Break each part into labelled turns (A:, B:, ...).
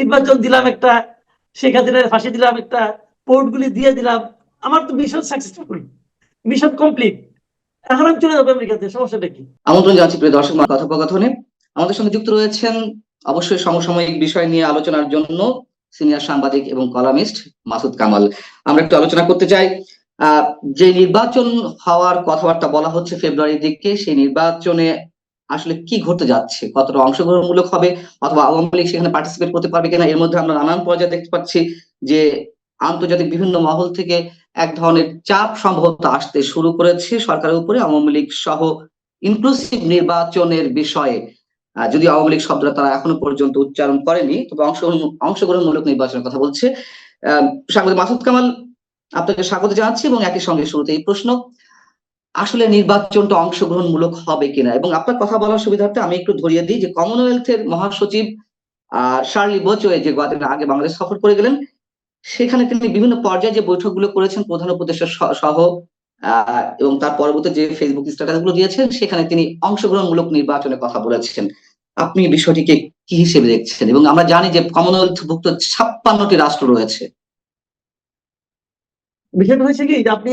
A: নির্বাচন দিলাম একটা, শেখ হাসিনার ফাঁসি দিলাম একটা পোর্টগুলি দিয়ে দিলাম। আমার তো মিশন সাকসেসফুল মিশন কমপ্লিট এখন আমি চলে যাব আমেরিকাতে, সমস্যাটা কি?
B: আমন্ত্রণ জানাচ্ছি প্রিয় দর্শক কথোপকথনে। আমাদের সঙ্গে যুক্ত রয়েছেন অবশ্যই সমসাময়িক বিষয় নিয়ে আলোচনার জন্য সিনিয়র সাংবাদিক এবং কলামিস্ট মাসুদ কামাল। আমরা একটু আলোচনা করতে চাই। যে নির্বাচন হওয়ার কথাবার্তা বলা হচ্ছে ফেব্রুয়ারির দিকে, সেই নির্বাচনে আসলে কি ঘটতে যাচ্ছে? কতটা অংশগ্রহণমূলক হবে? অথবা আওয়ামী লীগ সেখানে পার্টিসিপেট করতে পারবে কিনা? এর মধ্যে আমরা নানান পর্যায়ে দেখতে পাচ্ছি যে আন্তর্জাতিক বিভিন্ন মহল থেকে এক ধরনের চাপ সম্ভবত আসতে শুরু করেছে সরকারের উপরে। আওয়ামী লীগ সহ ইনক্লুসিভ নির্বাচনের বিষয়ে যদি আওয়ামী লীগ শব্দটা তারা এখনও পর্যন্ত উচ্চারণ করেনি তবে অংশগ্রহণ অংশগ্রহণমূলক নির্বাচনের কথা বলছে। আহ, সাংবাদিক মাসুদ কামাল আপনাকে স্বাগত জানাচ্ছি এবং একই সঙ্গে শুরুতে এই প্রশ্ন। আসলে নির্বাচনটা অংশগ্রহণমূলক হবে কিনা? এবং আপনার কথা বলার সুবিধার্থে আমি একটু ধরিয়ে দিই যে কমনওয়েলথের মহাসচিব আহ শার্লি বোচোয়ে যে কয়েকদিন আগে বাংলাদেশ সফর করে গেলেন, সেখানে তিনি বিভিন্ন পর্যায়ে যে বৈঠকগুলো করেছেন, প্রধান উপদেষ্টা সহ এবং তার পরবর্তী যে ফেসবুক স্ট্যাটাসগুলো দিয়েছেন, সেখানে তিনি অংশগ্রহণমূলক নির্বাচনের কথা বলেছেন। আপনি বিষয়টিকে কি হিসেবে দেখছেন? এবং আমরা জানি যে কমনওয়েলথভুক্ত ছাপ্পান্নটি রাষ্ট্র রয়েছে।
A: বিষয়টা হয়েছে কি আপনি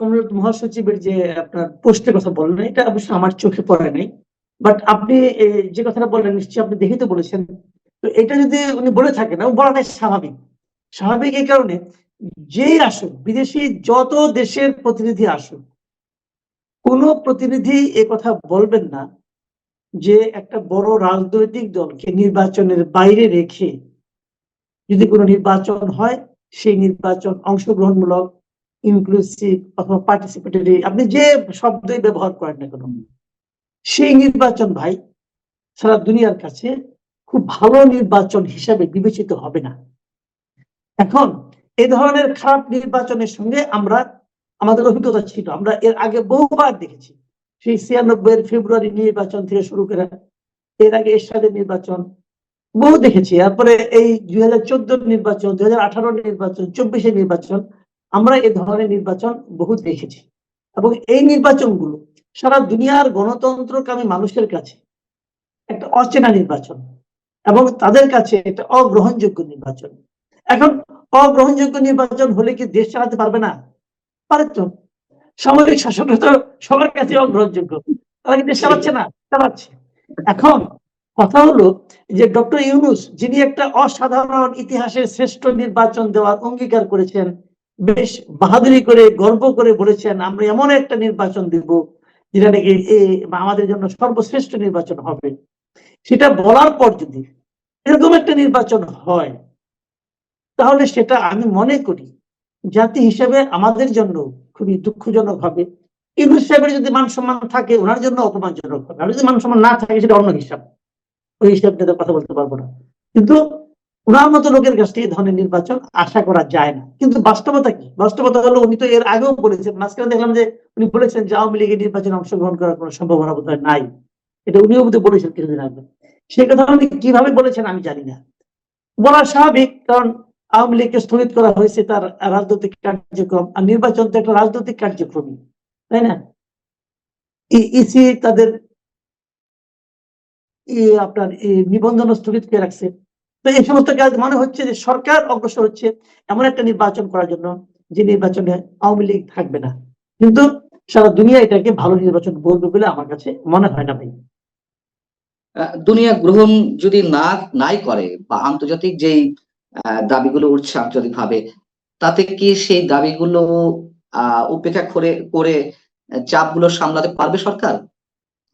A: কমরেড মহাসচিবের যে আপনার পোস্টের কথা বললেন, এটা অবশ্য আমার চোখে পড়ে নাই। বাট আপনি যে কথাটা বললেন, নিশ্চয়ই আপনি দেখেই তো বলেছেন। তো এটা যদি উনি বলে থাকেন, এবং বলাটাই স্বাভাবিক। স্বাভাবিক এই কারণে যেই আসুক, বিদেশি যত দেশের প্রতিনিধি আসুক, কোন প্রতিনিধি এ কথা বলবেন না যে একটা বড় রাজনৈতিক দলকে নির্বাচনের বাইরে রেখে যদি কোনো নির্বাচন হয় সেই নির্বাচন অংশগ্রহণমূলক ইনক্লুসিভ অথবা পার্টিসিপেটরি আপনি যে শব্দই ব্যবহার করেন না কেন, সেই নির্বাচন ভাই সারা দুনিয়ার কাছে খুব ভালো নির্বাচন হিসাবে বিবেচিত হবে না। এখন এ ধরনের খারাপ নির্বাচনের সঙ্গে আমরা, আমাদের অভিজ্ঞতা ছিল, আমরা এর আগে বহুবার দেখেছি। সেই ছিয়ানব্বই ফেব্রুয়ারি নির্বাচন থেকে শুরু করে, এর আগে এরশাদের নির্বাচন বহু দেখেছি। তারপরে এই দুই হাজার চোদ্দ নির্বাচন, দুই হাজার আঠারো নির্বাচন চব্বিশের নির্বাচন, আমরা এই ধরনের নির্বাচন বহু দেখেছি। এবং এই নির্বাচনগুলো সারা দুনিয়ার গণতন্ত্রকামী মানুষের কাছে একটা অচেনা নির্বাচন এবং তাদের কাছে একটা অগ্রহণযোগ্য নির্বাচন। এখন অগ্রহণযোগ্য নির্বাচন হলে কি দেশ চালাতে পারবে না? পারে তো। সামরিক শাসন তো সবার কাছে অগ্রহণযোগ্য। তারা কি দেশ চালাচ্ছে না? চালাচ্ছে। এখন কথা হলো যে ডক্টর ইউনুস, যিনি একটা অসাধারণ ইতিহাসের শ্রেষ্ঠ নির্বাচন দেওয়ার অঙ্গীকার করেছেন, বেশ বাহাদুরি করে, গর্ব করে বলেছেন, আমরা এমন একটা নির্বাচন দিব যেটা নাকি আমাদের জন্য সর্বশ্রেষ্ঠ নির্বাচন হবে। সেটা বলার পর যদি এরকম একটা নির্বাচন হয়, তাহলে সেটা আমি মনে করি জাতি হিসেবে আমাদের জন্য খুবই দুঃখজনক হবে। ইউনুস সাহেবের যদি মান সম্মান থাকে, ওনার জন্য অপমানজনক হবে। আর যদি মান সম্মান না থাকে, সেটা অন্য হিসাব। ওই হিসাব নিয়ে কথা বলতে পারব না। কিন্তু ওনার মতো লোকের কাছ থেকে ধরনের নির্বাচন আশা করা যায় না। কিন্তু বাস্তবতা কি? বাস্তবতা হলো উনি তো এর আগেও বলেছেন, মাঝখানে দেখলাম যে উনি বলেছেন যে আওয়ামী লীগের নির্বাচনে অংশগ্রহণ করার কোনো সম্ভাবনা বোধহয় নাই। এটা উনিও বোধহয় বলেছেন কিছুদিন আগে। সেই কথা উনি কীভাবে বলেছেন আমি জানি না। বলা স্বাভাবিক, কারণ আওয়ামী লীগকে স্থগিত করা হয়েছে তার রাজনৈতিক কার্যক্রম, আর নির্বাচন তো একটা রাজনৈতিক কার্যক্রমই, তাই না? ইসি তাদের আপনার নিবন্ধন স্থগিত করে রাখছে। তো এই সমস্ত কাজ মনে হচ্ছে যে সরকার অগ্রসর হচ্ছে এমন একটা নির্বাচন করার জন্য যে নির্বাচনে আওয়ামী লীগ থাকবে না। কিন্তু সারা দুনিয়া এটাকে ভালো নির্বাচন বলবে বলে আমার কাছে মনে হয় না ভাই।
B: দুনিয়া গ্রহণ যদি না, নাই করে বা আন্তর্জাতিক যেই দাবিগুলো উঠছে আন্তর্জাতিক ভাবে তাতে কি সেই দাবিগুলো উপেক্ষা করে করে চাপগুলো সামলাতে পারবে সরকার?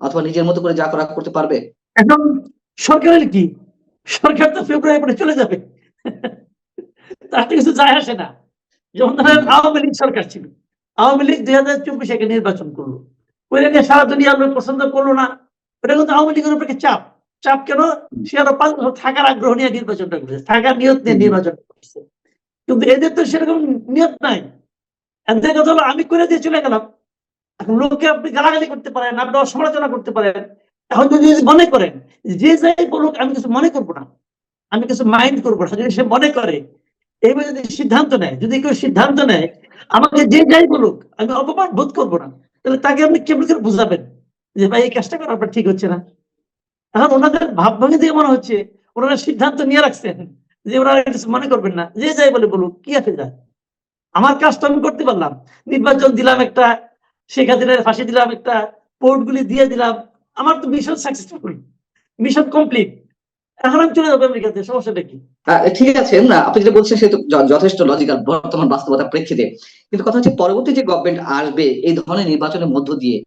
B: অথবা নিজের মতো করে যা করা করতে পারবে?
A: এখন সরকারের কি? সরকার তো ফেব্রুয়ারি পরে চলে যাবে। তাতে কিছু যায় আসে না। যেমন ধরেন আওয়ামী লীগ সরকার ছিল। আওয়ামী লীগ দুই হাজার চব্বিশে একটা নির্বাচন করল। ওইটাকে সারা দুনিয়ার লোক পছন্দ করল না। ওটা কিন্তু আওয়ামী লীগের উপরে চাপ। চাপ কেন? সে আরও পাঁচ বছর থাকার আগ্রহ নিয়ে নির্বাচনটা করেছে। থাকার নিয়ত নিয়ে নির্বাচন করছে। কিন্তু এদের তো সেরকম নিয়ত নাই। এদের কথা আমি করে দিয়ে চলে গেলাম। এখন লোককে আপনি গালাগালি করতে পারেন, আপনি সমালোচনা করতে পারেন। এখন যদি মনে করেন যে যাই বলুক, আমি কিছু মনে করব না। আমি কিছু মাইন্ড করব না। যদি সে মনে করে, এইভাবে যদি সিদ্ধান্ত নেয়, যদি কেউ সিদ্ধান্ত নেয়, আমাকে যে যাই বলুক, আমি অপমান বোধ করব না। তাহলে তাকে আপনি কেমন করে বুঝাবেন? যে ভাই, এই কাজটা করা আপনার ঠিক হচ্ছে না। এখন ওনাদের ভাবভঙ্গি দিয়ে মনে হচ্ছে, ওনারা সিদ্ধান্ত নিয়ে রাখছেন যে ওনারা কিছু মনে করবেন না। যে যাই বলে বলুক, কি আছে যায় আমার কাজটা আমি করতে পারলাম। নির্বাচন দিলাম একটা, শেখ হাসিনার ফাঁসি দিলাম একটা পোর্টগুলি দিয়ে দিলাম। আমার তো মিশন সাকসেসফুল মিশন কমপ্লিট এখন আমি চলে যাব আমেরিকাতে সমস্যাটা কি?
B: ঠিক আছে না আপনি যেটা বলছেন সে তো যথেষ্ট লজিক্যাল বর্তমান বাস্তবতার প্রেক্ষিতে। কিন্তু কথা হচ্ছে পরবর্তী যে গভর্নমেন্ট আসবে এই ধরনের নির্বাচনের মধ্য দিয়ে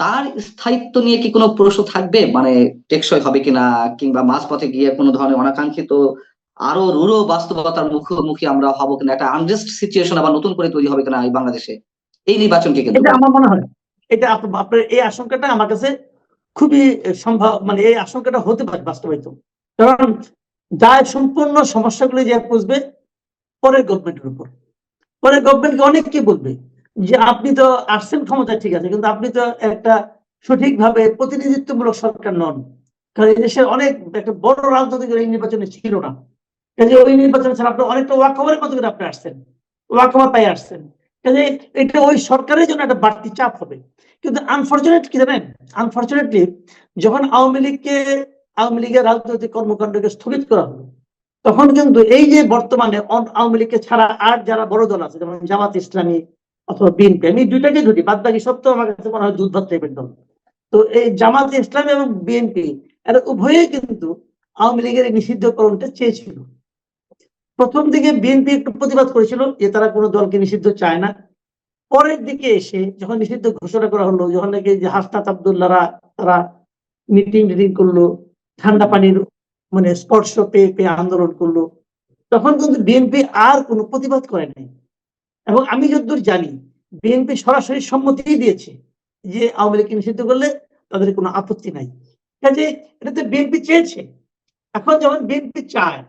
B: তার স্থায়িত্ব নিয়ে কি কোনো প্রশ্ন থাকবে? মানে টেকসই হবে কিনা কিংবা মাঝপথে গিয়ে কোনো ধরনের অনাকাঙ্ক্ষিত আরও রূঢ় বাস্তবতার মুখোমুখি আমরা হব কিনা একটা আনরেস্ট সিচুয়েশন আবার নতুন করে তৈরি হবে কিনা এই বাংলাদেশে? এই নির্বাচনকে কিন্তু
A: আমার মনে হয়। এটা আপনার এই আশঙ্কাটা আমার কাছে খুবই সম্ভব মানে এই আশঙ্কাটা হতে পারে বাস্তবায়িত। কারণ দায় সম্পূর্ণ সমস্যাগুলি যে বুঝবে পরের গভর্নমেন্টের উপর। পরের গভর্নমেন্টকে অনেককে বলবে যে আপনি তো আসছেন ক্ষমতায়, ঠিক আছে, কিন্তু আপনি তো একটা সঠিকভাবে প্রতিনিধিত্বমূলক সরকার নন। কারণ এই দেশের অনেক, একটা বড় রাজনৈতিক এই নির্বাচনে ছিল না। কাজে ওই নির্বাচনে ছাড়া আপনি অনেকটা ওয়াকওভারের মতো করে আপনি আসছেন। ওয়াকওভার পাই আসছেন। কাজে এটা ওই সরকারের জন্য একটা বাড়তি চাপ হবে। কিন্তু আনফর্চুনেট কি জানেন? আনফর্চুনেটলি যখন আওয়ামী লীগকে, আওয়ামী লীগের রাজনৈতিক কর্মকাণ্ডকে স্থগিত করা হলো, তখন কিন্তু এই যে বর্তমানে আওয়ামী লীগকে ছাড়া আর যারা বড় দল আছে, যেমন জামাত ইসলামী অথবা বিএনপি, আমি দুইটাকে ধরি বাদ বাকি সব তো আমার কাছে মনে হয় দুধ ভাত টাইপের দল। তো এই জামাত ইসলামী এবং বিএনপি, এরা উভয়ে কিন্তু আওয়ামী লীগের নিষিদ্ধকরণটা চেয়েছিল। প্রথম দিকে বিএনপি একটু প্রতিবাদ করেছিল যে তারা কোনো দলকে নিষিদ্ধ চায় না। পরের দিকে এসে যখন নিষিদ্ধ ঘোষণা করা হলো, যখন নাকি যে হাসনাত আবদুল্লাহরা তারা মিটিং টিটিং করল, ঠান্ডা পানির মানে স্পর্শ পেয়ে পেয়ে আন্দোলন করল, তখন কিন্তু বিএনপি আর কোনো প্রতিবাদ করে নাই। এবং আমি যতদূর জানি বিএনপি সরাসরি সম্মতি দিয়েছে যে আওয়ামী লীগকে নিষিদ্ধ করলে তাদের কোনো আপত্তি নাই। কাজে এটা তো বিএনপি চেয়েছে। এখন যখন বিএনপি চায়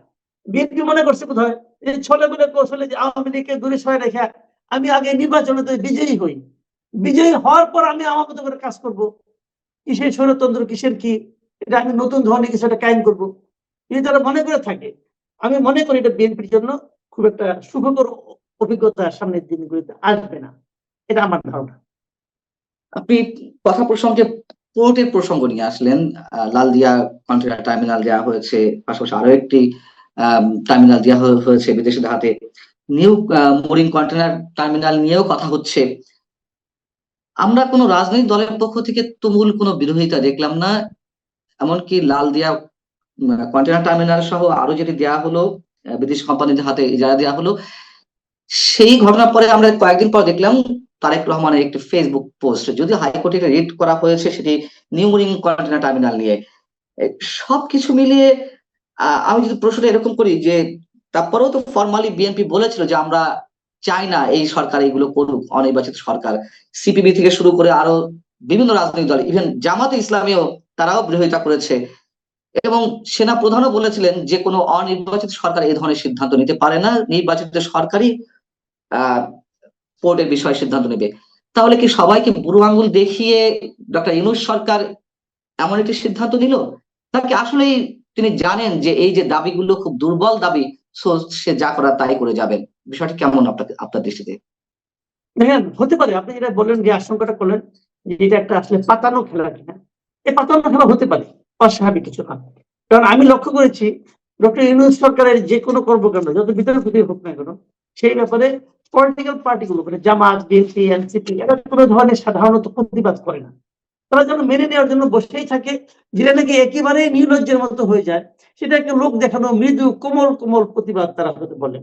A: বিএনপি মনে করছে কোথায়? যে ছলে বলে কৌশলে যে আওয়ামী লীগকে দূরে সরে রেখে আমি আগে নির্বাচনে তো বিজয়ী হই। বিজয়ী হওয়ার পর আমি আমার মতো করে কাজ করব। কিসের স্বৈরতন্ত্র কিসের কি? এটা আমি নতুন ধরনের কিছু একটা কায়েম করব। যদি তারা মনে করে থাকে, আমি মনে করি এটা বিএনপির জন্য খুব একটা সুখকর অভিজ্ঞতা সামনের দিনগুলিতে আসবে না। এটা আমার ধারণা।
B: আপনি কথা প্রসঙ্গে পোর্টের প্রসঙ্গ নিয়ে আসলেন। লালদিয়া কন্টেনার টার্মিনাল দেওয়া হয়েছে, পাশাপাশি আরও একটি টার্মিনাল দেওয়া হয়ে- হয়েছে বিদেশিদের হাতে। নিউ মোরিং কন্টেনার টার্মিনাল নিয়েও কথা হচ্ছে। আমরা কোনো রাজনৈতিক দলের পক্ষ থেকে তুমুল কোনো বিরোধিতা দেখলাম না, এমনকি লালদিয়া কন্টেনার টার্মিনাল সহ আরও যেটি দেওয়া হলো বিদেশি কোম্পানিদের হাতে ইজারা দেওয়া হলো, সেই ঘটনার পরে আমরা কয়েকদিন পর দেখলাম তারেক রহমানের একটি ফেসবুক পোস্ট যদি হাইকোর্টে রিট করা হয়েছে সেটি নিউমরিং কন্টেনার টার্মিনাল নিয়ে। সবকিছু মিলিয়ে আমি যদি প্রশ্নটা এরকম করি যে, তারপরেও তো ফর্মালি বিএনপি বলেছিল যে আমরা চাই না এই সরকার এইগুলো করুক, অনির্বাচিত সরকার। সিপিবি থেকে শুরু করে আরও বিভিন্ন রাজনৈতিক দল ইভেন জামাতে ইসলামীও তারাও বিরোধিতা করেছে। এবং সেনা প্রধানও বলেছিলেন যে কোনো অনির্বাচিত সরকার এই ধরনের সিদ্ধান্ত নিতে পারে না, নির্বাচিত সরকারই, আহ পোর্টের বিষয়ে সিদ্ধান্ত নেবে। তাহলে কি সবাইকে বুড়ো আঙ্গুল দেখিয়ে ডক্টর ইউনুস সরকার এমন একটি সিদ্ধান্ত নিল? নাকি আসলেই তিনি জানেন যে এই যে দাবিগুলো খুব দুর্বল দাবি, সে যা করার তাই করে যাবেন। বিষয়টি কেমন আপনাকে আপনার দৃষ্টিতে?
A: দেখেন হতে পারে। আপনি যেটা বললেন যে আশঙ্কাটা করলেন যে এটা একটা আসলে পাতানো খেলা কিনা এই পাতানো খেলা হতে পারে, অস্বাভাবিক কিছু না। কারণ আমি লক্ষ্য করেছি, ডক্টর ইউনুস সরকারের যে কোনো কর্মকাণ্ড, যত ভিতরে ভিতরে হোক না কেন, সেই ব্যাপারে পলিটিক্যাল পার্টিগুলো মানে জামাত, বিএনপি, এনসিপি, এরা কোনো ধরনের সাধারণত প্রতিবাদ করে না। তারা যেন মেনে নেওয়ার জন্য বসেই থাকে, যেটা নাকি একেবারে নির্লজ্জের মতো হয়ে যায়। সেটাকে লোক দেখানো, মৃদু, কোমল কোমল প্রতিবাদ তারা হতে বলে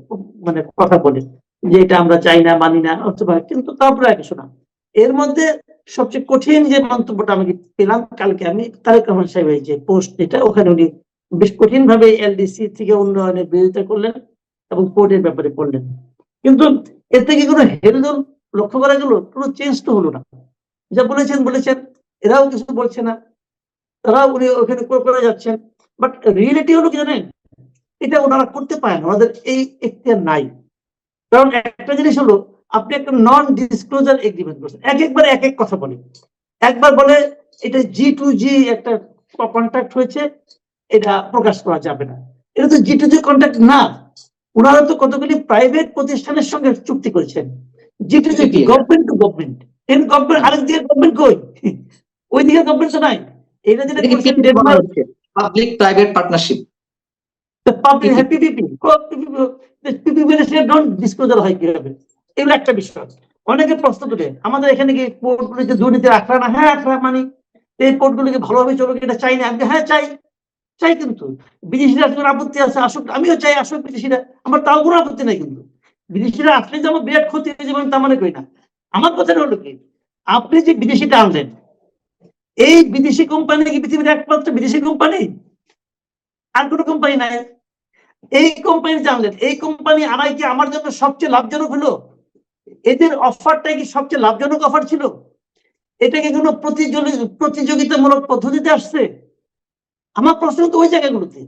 A: মানে কথা বলে, যে এটা আমরা চাই না, মানি না, অথবা, কিন্তু তারপরে আগে শোনা এর মধ্যে সবচেয়ে কঠিন যে মন্তব্যটা আমি পেলাম কালকে, আমি তারেক রহমান সাহেবের যে পোস্ট, এটা ওখানে উনি বেশ কঠিন ভাবে এলডিসি থেকে উন্নয়নের বিরোধিতা করলেন এবং কোর্টের ব্যাপারে বললেন। কিন্তু এর থেকে কোনো হেলদোল লক্ষ্য করা গেল? কোনো চেঞ্জ তো হলো না। যা বলেছেন বলেছেন। এরাও কিছু বলছে না। তারাও উনি ওখানে করে করে যাচ্ছেন। বাট রিয়েলিটি হলো কি জানেন? এটা ওনারা করতে পারেন ওনাদের এই এখতিয়ার নাই। কারণ একটা জিনিস হলো আপনি একটা নন ডিসক্লোজার এগ্রিমেন্ট করছেন। এক একবার এক এক কথা বলে। একবার বলে এটা জি টু জি একটা কন্ট্রাক্ট হয়েছে এটা প্রকাশ করা যাবে না। এটা তো জি টু জি কন্ট্রাক্ট না। ওনারা তো কতগুলি প্রাইভেট প্রতিষ্ঠানের সঙ্গে চুক্তি করেছেন। জি টু জি
B: কি?
A: গভর্নমেন্ট টু গভর্নমেন্ট এন গভর্নমেন্ট আরেক দিকে গভর্নমেন্ট কই? ওই দিকে গভর্নমেন্ট নাই এটা যেটা
B: পাবলিক প্রাইভেট পার্টনারশিপ
A: public, হ্যাঁ, the PPP র সে don't disclosure হয় কীভাবে? এগুলো একটা বিষয়। অনেকে প্রশ্ন করে আমাদের এখানে কি পোর্টগুলিতে দুর্নীতির আখড়া না? হ্যাঁ, আখড়া মানি। এই পোর্টগুলিকে ভালোভাবে চলুক এটা চাই না। আমি হ্যাঁ চাই। চাই কিন্তু। বিদেশিরা কোনো আপত্তি আছে আসুক, আমিও চাই আসুক বিদেশিরা। আমার তাও কোনো আপত্তি নাই কিন্তু। বিদেশিরা আসলে যে আমার বিরাট ক্ষতি হয়ে যাবে আমি তা মনে করি না। আমার কথাটা হলো কি? আপনি যে বিদেশিটা আনলেন, এই বিদেশি কোম্পানি কি পৃথিবীর একমাত্র বিদেশি কোম্পানি? আর কোনো কোম্পানি নাই। এই কোম্পানি জানলেন, এই কোম্পানি আনাই কি আমার জন্য সবচেয়ে লাভজনক হলো? এদের অফারটাই কি সবচেয়ে লাভজনক অফার ছিল? এটা কি কোনো প্রতিযোগিতামূলক পদ্ধতিতে আসছে? আমার প্রশ্ন তো ওই জায়গাগুলোতে।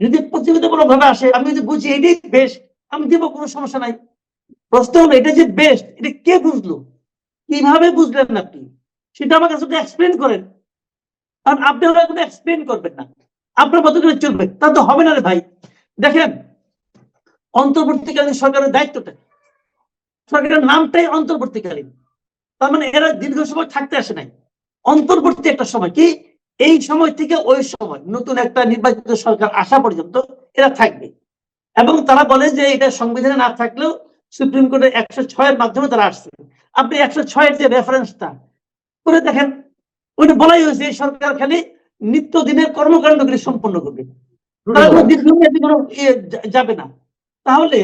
A: যদি প্রতিযোগিতামূলক ভাবে আসে, আমি যদি বুঝি এটাই বেস্ট, আমি দিব কোনো সমস্যা নাই। প্রশ্ন হলো এটা যে বেস্ট, এটা কে বুঝলো? কীভাবে বুঝলেন আপনি? সেটা আমার কাছে এক্সপ্লেন করেন। কারণ আপনি কোনো এক্সপ্লেন করবেন না। আপনার মতো করে চলবে। তা তো হবে না রে ভাই। দেখেন, অন্তর্বর্তীকালীন সরকারের দায়িত্বটা? সরকারের নামটাই অন্তর্বর্তীকালীন। তার মানে এরা দীর্ঘ সময় থাকতে আসে নাই। অন্তর্বর্তী একটা সময় কি? এই সময় থেকে ওই সময় নতুন একটা নির্বাচিত সরকার আসা পর্যন্ত এরা থাকবে। এবং তারা বলে যে এটা সংবিধানে না থাকলেও সুপ্রিম কোর্টের একশো ছয়ের মাধ্যমে তারা আসছে। আপনি একশো ছয়ের যে রেফারেন্সটা করে দেখেন, ওইটা বলাই হয়েছে এই সরকার খালি নিত্যদিনের কর্মকাণ্ডগুলি সম্পন্ন করবে। তারা কোনো দীর্ঘমেয়াদী কোনো ইয়ে যাবে না। তাহলে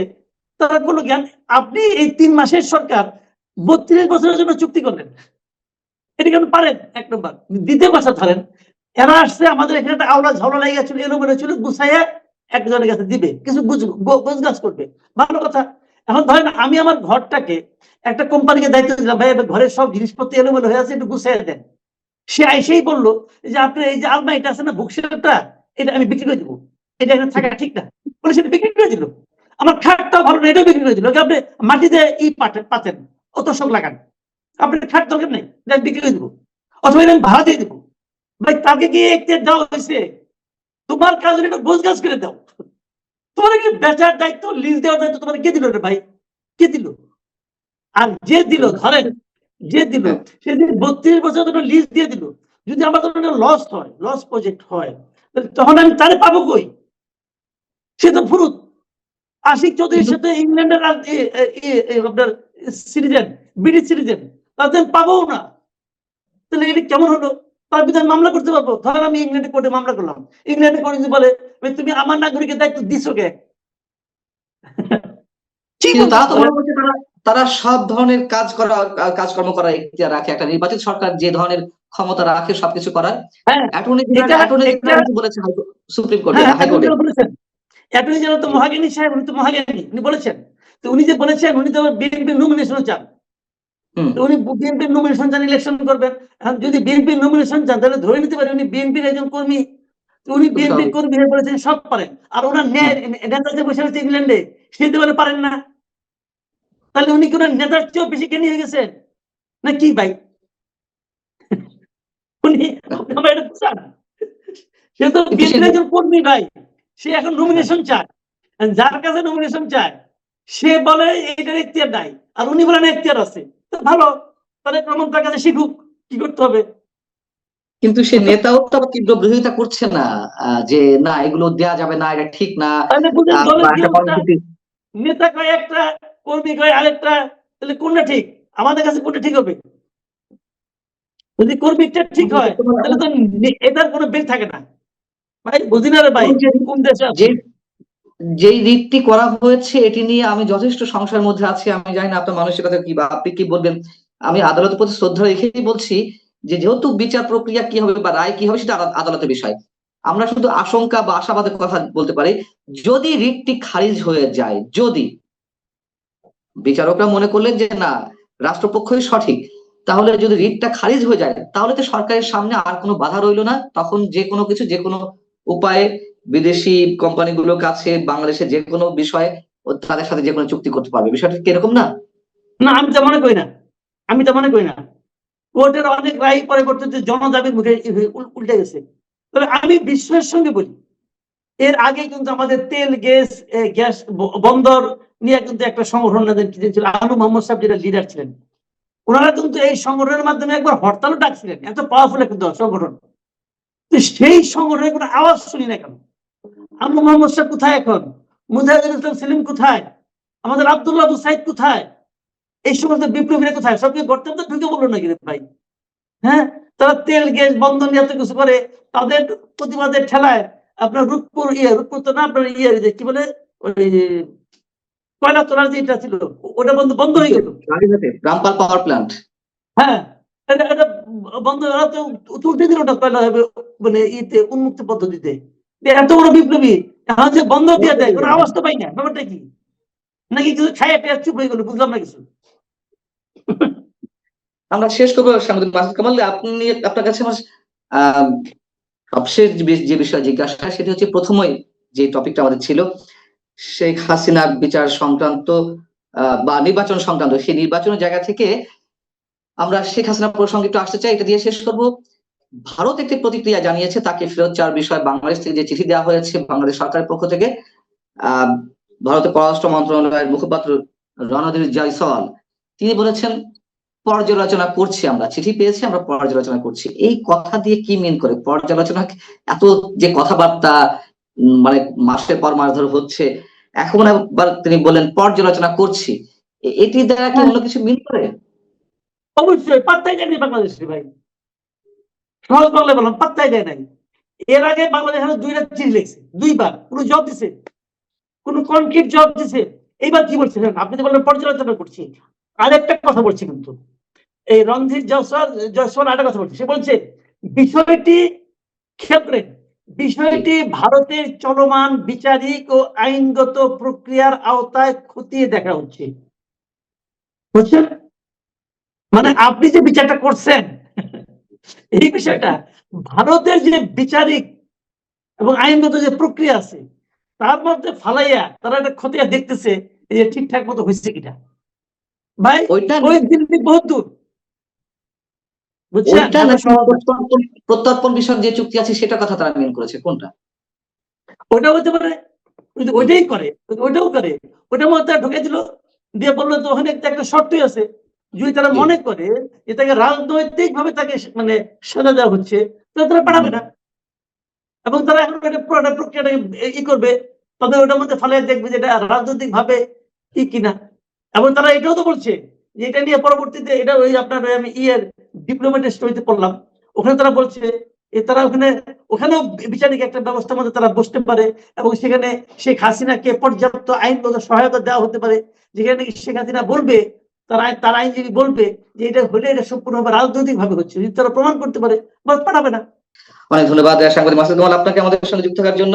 A: তারা কোনো জ্ঞান আপনি এই তিন মাসের সরকার বত্রিশ বছরের জন্য চুক্তি করলেন। এটা কেন পারেন এক নম্বর। দ্বিতীয় কথা ধরেন এরা আসছে আমাদের এখানে একটা আওলা ঝাওলা লেগে গেছিল এলোমেলো ছিল গুছাইয়া একজনের কাছে দিবে কিছু গোছ গাছ করবে ভালো কথা ধরেন আমি আমার ঘরটাকে একটা কোম্পানিকে দায়িত্ব দিলাম, ভাই ঘরের সব জিনিসপত্র এলোমেলো হয়ে আছে, একটু গুছাইয়া দেন। সে আইসেই বলল যে আপনি এই যে আলমারিটা আছে না, বুকশেলটা, এটা আমি বিক্রি করে দিবো। এটা এখানে থাকা ঠিক না। বলে সেটা বিক্রি করে দিল। আমার খাটটাও ভালো না, এটাও বিক্রি করে দিল। আপনি মাটিতে ই পাতেন, অত সব লাগান। আপনি খাট দরকার নেই, এটা আমি বিক্রি করে দিবো। অথবা এটা আমি ভাড়া দিয়ে দিবো। ভাই তাকে কি একটু দেওয়া হয়েছে। তোমার কাজ এটা গোছ গাছ করে দাও। তোমার কি বেচার দায়িত্ব লিজ দেওয়ার দায়িত্ব তোমার কে দিল রে ভাই? কে দিল? আর যে দিল ধরেন যে দিল সে যদি বত্রিশ বছর ধরে লিজ দিয়ে দিল যদি আমার ধরনের লস হয় লস প্রজেক্ট হয় তখন আমি তারে পাবো কই? সে তো ফুরুত। আশিক চৌধুরীর সাথে ইংল্যান্ডের আপনার সিটিজেন ব্রিটিশ সিটিজেন তাদের পাবো না। তাহলে এটা কেমন হলো? তার বিধান মামলা করতে পারব? ধরেন আমি ইংল্যান্ডে কোর্টে মামলা করলাম। ইংল্যান্ডে কোর্টে বলে তুমি আমার নাগরিকের দায়িত্ব দিছো কি?
B: কিন্তু তারা তো? মনে করছে তারা তারা সব ধরনের কাজ করা কাজকর্ম করার ইখতিয়ার রাখে। একটা নির্বাচিত সরকার যে ধরনের ক্ষমতা রাখে সবকিছু করার।
A: হ্যাঁ
B: অ্যাটর্নি অ্যাটর্নি বলেছে সুপ্রিম কোর্টে
A: হ্যাঁ
B: হাইকোর্টে।
A: অ্যাটর্নি জেনারেল তো মহাজ্ঞানী সাহেব উনি তো মহাজ্ঞানী উনি বলেছেন। তো উনি যে বলেছেন উনি তো বিএনপি নমিনেশন চান। উনি বিএনপির নমিনেশন চান ইলেকশন করবেন। যদি বিএনপির নমিনেশন চান তাহলে ধরে নিতে পারে উনি বিএনপির একজন কর্মী। উনি বিএনপির কর্মী হয়ে বলেছেন সব পারেন। আর ওনার ন্যায় নেতা যে বসে আছে ইংল্যান্ডে সে বলে পারেন না। তাহলে উনি কি ওনার নেতার চেয়েও বেশি জ্ঞানী হয়ে গেছেন? না কি ভাই? উনি আমার এটা বুঝান। সে তো বিএনপির একজন কর্মী ভাই। সে এখন নমিনেশন চায়। যার কাছে নমিনেশন চায় সে বলে এটার এখতিয়ার নাই। আর উনি বলেন এখতিয়ার আছে। তো ভালো তাহলে তার কাছে শিখুক কি করতে হবে?
B: কিন্তু সে নেতাও তো তীব্র বিরোধিতা করছে না যে না এগুলো দেয়া যাবে না এটা ঠিক না।
A: নেতা কয় একটা কর্মী কয় আরেকটা, তাহলে কোনটা ঠিক? আমাদের কাছে কোনটা ঠিক হবে? যদি কর্মীটা ঠিক হয়, তাহলে তো এটার কোনো বেগ থাকে না। ভাই, বুঝি না রে ভাই, কোন দেশে
B: যেই রিটটি করা হয়েছে, এটি নিয়ে আমি যথেষ্ট সংশয়ের মধ্যে আছি। আমি জানি না আপনার মানসিকতা কি বা আপনি কি বলবেন। আমি আদালতের প্রতি শ্রদ্ধা রেখেই বলছি যে, যেহেতু বিচার প্রক্রিয়া কি হবে বা রায় কি হবে, সেটা আদালতের বিষয়। আমরা শুধু আশঙ্কা বা আশাবাদের কথা বলতে পারি, যদি রিটটি খারিজ হয়ে যায়, যদি বিচারকরা মনে করলেন যে না, রাষ্ট্রপক্ষই সঠিক, তাহলে যদি রিটটা খারিজ হয়ে যায়, তাহলে তো সরকারের সামনে আর কোনো বাধা রইল না। তখন যে কোনো কিছু, যে কোনো উপায়ে বিদেশি কোম্পানিগুলোর কাছে বাংলাদেশের যে কোনো বিষয়ে তাদের সাথে যে কোনো চুক্তি করতে পারবে। বিষয়টা কীরকম না?
A: না, আমি তো মনে করি না। আমি তো মনে করি না। কোর্টের অনেক রায় পরে করতে জনদাবির মুখে উল্টে গেছে। তবে আমি বিশ্বের সঙ্গে বলি, এর আগে কিন্তু আমাদের তেল, গ্যাস গ্যাস বন্দর নিয়ে কিন্তু একটা সংগঠন ছিল, আলু মোহাম্মদ সাহেব যেটা লিডার ছিলেন। ওনারা কিন্তু এই সংগঠনের মাধ্যমে একবার হরতালও ডাকছিলেন, এত পাওয়ারফুল একটা দল, সংগঠন। তো সেই সংগঠনের কোনো আওয়াজ শুনি না কেন? আমরা মোহাম্মদ শাহ কোথায় এখন? মুজাহিদুল ইসলাম সেলিম কোথায়? আমাদের আব্দুল্লাহ আবু সাইদ কোথায়? এই সমস্ত বিপ্লবীরা কোথায়? সবকে গর্তের তো ঢুকে বলল নাকি ভাই? হ্যাঁ? তারা তেল গ্যাস বন্ধ নিয়ে এত কিছু করে তাদের প্রতিবাদের ঠেলায় আপনার রূপপুর ইয়ে রূপপুর তো না আপনার ইয়ে যে কি বলে ওই কয়লা তোলার যেটা ছিল ওটা বন্ধ বন্ধ হয়ে গেল।
B: Rampal power plant.
A: হ্যাঁ এটা এটা বন্ধ ওরা তো তুলতে দিল ওটা কয়লা হবে মানে ইতে উন্মুক্ত পদ্ধতিতে। এত বড় বিপ্লবী এখন যে বন্ধ দিয়ে দেয় কোনো আওয়াজ তো পাই না ব্যাপারটা কি? নাকি কিছু খাইয়া টেয়া চুপ হয়ে গেল বুঝলাম না কিছু।
B: আমরা শেষ করব, সাংবাদিক মাসুদ কামাল, আপনি আপনার কাছে আমার সবশেষ যে বিষয় জিজ্ঞাসা সেটি হচ্ছে প্রথমে যে টপিকটা আমাদের ছিল, শেখ হাসিনা বিচার সংক্রান্ত বা নির্বাচন সংক্রান্ত, সেই নির্বাচনের জায়গা থেকে আমরা শেখ হাসিনা প্রসঙ্গে একটু আসতে চাই, এটা দিয়ে শেষ করব। ভারত একটি প্রতিক্রিয়া জানিয়েছে, তাকে ফেরত চাওয়ার বিষয়ে বাংলাদেশ থেকে যে চিঠি দেওয়া হয়েছে বাংলাদেশ সরকারের পক্ষ থেকে, আহ, ভারতের পররাষ্ট্র মন্ত্রণালয়ের মুখপাত্র রণধীর জয়সওয়াল, তিনি বলেছেন পর্যালোচনা করছি আমরা, চিঠি পেয়েছি, আমরা পর্যালোচনা করছি। এই কথা দিয়ে কি মিন করে? পর্যালোচনা এত যে কথাবার্তা মানে মাসের পর মাস ধরে হচ্ছে, এখন আবার তিনি বলেন পর্যালোচনা করছি। এটি দ্বারা কি অন্য কিছু মিন করে?
A: অবশ্যই, পাত্তাই দেয়নি বাংলাদেশে ভাই। সহজ বাংলায় বললাম, পাত্তাই দেয় নাই। এর আগে বাংলাদেশ আরও দুইটা চিঠি লিখছে, দুইবার। কোনো জবাব দিছে? কোন কনক্রিট জবাব দিছে? এইবার কি বলছে জানেন? আপনি বললেন পর্যালোচনা করছি। আরেকটা কথা বলছি কিন্তু। এই রণধীর জয়সওয়াল জয়সওয়াল আরেকটা কথা বলছে। সে বলছে বিষয়টি খেয়াল করেন বিষয়টি ভারতের চলমান বিচারিক ও আইনগত প্রক্রিয়ার আওতায় খতিয়ে দেখা হচ্ছে। বুঝছেন? মানে আপনি যে বিচারটা করছেন এই বিষয়টা ভারতের যে বিচারিক এবং আইনগত যে প্রক্রিয়া আছে তার মধ্যে ফালাইয়া তারা একটা খতিয়া দেখতেছে এই যে ঠিকঠাক মতো হয়েছে কিনা। ভাই
B: ওইটা
A: ওই দিল্লি বহুত দূর বুঝছেন
B: ওইটা
A: আমরা
B: নাকি
A: সহজ-
B: প্রত্যর্পণ- বিষয়ক যে চুক্তি আছে সেটা কথা তারা মিন করেছে। কোনটা?
A: ওটা হতে পারে। ওইটাই করে। ওইটাও করে। ওটার মধ্যে ঢুকে দিল দিয়ে বলল তো ওখানে একটা শর্তই আছে। যদি তারা মনে করে যে তাকে রাজনৈতিক ভাবে তাকে মানে সাজা দেওয়া হচ্ছে তাহলে তারা পাঠাবে না। এবং তারা এখন একটা পুরোটা প্রক্রিয়াটাকে ই করবে। তবে ওটার মধ্যে ফালে দেখবে যে এটা রাজনৈতিক ভাবে কি কিনা। এবং তারা এটাও তো বলছে যে এটা নিয়ে পরবর্তীতে এটা ওই আপনার আমি ইয়ের ডিপ্লোমেটের স্টোরিতে পড়লাম, ওখানে তারা বলছে তারা ওখানে, ওখানেও বিচারিক একটা ব্যবস্থার মধ্যে তারা বসতে পারে এবং সেখানে শেখ হাসিনাকে পর্যাপ্ত আইনগত সহায়তা দেওয়া হতে পারে। যেখানে শেখ হাসিনা বলবে, তার আইন, তার আইনজীবী বলবে যে এটা হলে এটা সম্পূর্ণভাবে রাজনৈতিক ভাবে হচ্ছে। যদি তারা প্রমাণ করতে পারে বাস পাঠাবে না।
B: অনেক ধন্যবাদ, সাংবাদিক মাসুদ আপনাকে আমাদের সঙ্গে যুক্ত থাকার জন্য।